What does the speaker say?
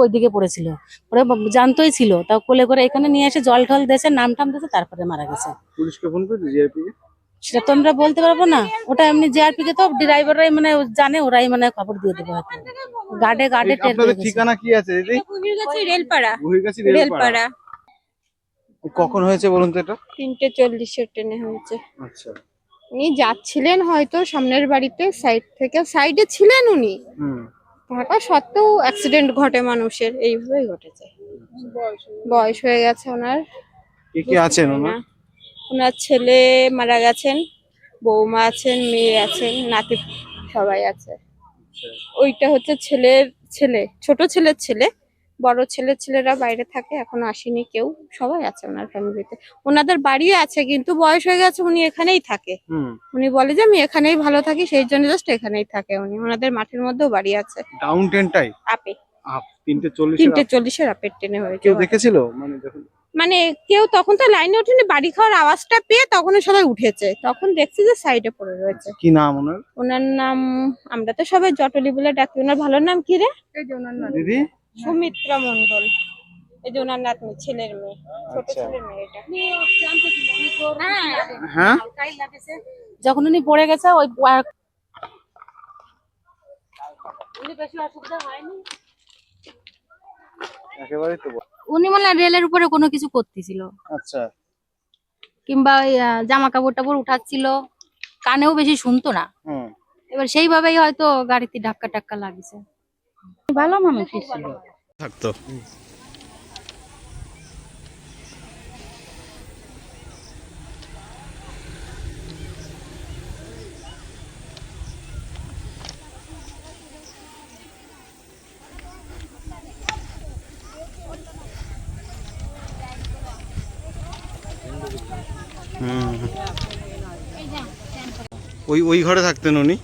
ওইদিকে পড়েছিল। পরে জানতোই ছিল। তা কোলে করে এখানে নিয়ে এসে জল ঠল দিয়েছে নাম টাম দিয়েছে তারপরে মারা গেছে। পুলিশকে ফোন করেছে জিআরপি সেটা তো আমরা বলতে পারব না। ওটা এমনি জিআরপি কে তো ড্রাইভাররাই মানে জানে ওরাই মানে খবর দিয়ে দেবে হয়তো। গার্ডে গার্ডে আপনাদের ঠিকানা কি আছে দিদি? রেলপাড়া। বহির্গাছি রেলপাড়া। রেলপাড়া। কখন হয়েছে বলুন তো এটা? তিনটে চল্লিশের ট্রেনে হয়েছে। আচ্ছা। উনি যাচ্ছিলেন হয়তো সামনের বাড়িতে সাইড থেকে সাইডে ছিলেন উনি। হুম। থাকা সত্ত্বেও অ্যাক্সিডেন্ট ঘটে মানুষের এইভাবেই ঘটেছে। বয়স হয়ে গেছে ওনার। কে কে আছেন ওনার? ওনার ছেলে মারা গেছেন বৌমা আছেন মেয়ে আছেন নাতি সবাই আছে। ওইটা হচ্ছে ছেলের ছেলে ছোট ছেলের ছেলে। বড় ছেলে ছেলেরা বাইরে থাকে এখনও আসেনি কেউ সবাই আছে ওনার ফ্যামিলিতে ওনাদের বাড়িও আছে কিন্তু বয়স হয়ে গেছে উনি এখানেই থাকে। হুম। উনি বলে যে আমি এখানেই ভালো থাকি সেই জন্য জাস্ট এখানেই থাকে উনি। ওনাদের মাঠের মধ্যেও বাড়ি আছে। ডাউন আপে। তিনটে চল্লিশ তিনটে চল্লিশের আপের ট্রেনে হয়েছে কেউ দেখেছিল? মানে যখন মানে কেউ তখন তো লাইনে ওঠেনি বাড়ি খাওয়ার আওয়াজটা পেয়ে তখনই সবাই উঠেছে। তখন দেখছি যে সাইডে পড়ে রয়েছে। কি নাম ওনার? ওনার নাম আমরা তো সবাই জটলি বলে ডাকি। ওনার ভালো নাম কি রে? দিদি? সুমিত্রা মন্ডল এই যে ওনার নাতনি ছেলের মেয়ে ছোট আচ্ছা। ছেলের মেয়েটা হ্যাঁ? যখন উনি পড়ে গেছে ওই উনি মানে রেলের উপরে কোনো কিছু করতেছিল। আচ্ছা। কিংবা জামা কাপড় টাপড় উঠাচ্ছিল। কানেও বেশি শুনতো না। এবার সেইভাবেই হয়তো গাড়িতে ধাক্কা টাক্কা লাগিছে। ভালো মানুষই ছিল। থাকতো। ওই ওই ঘরে থাকতেন উনি?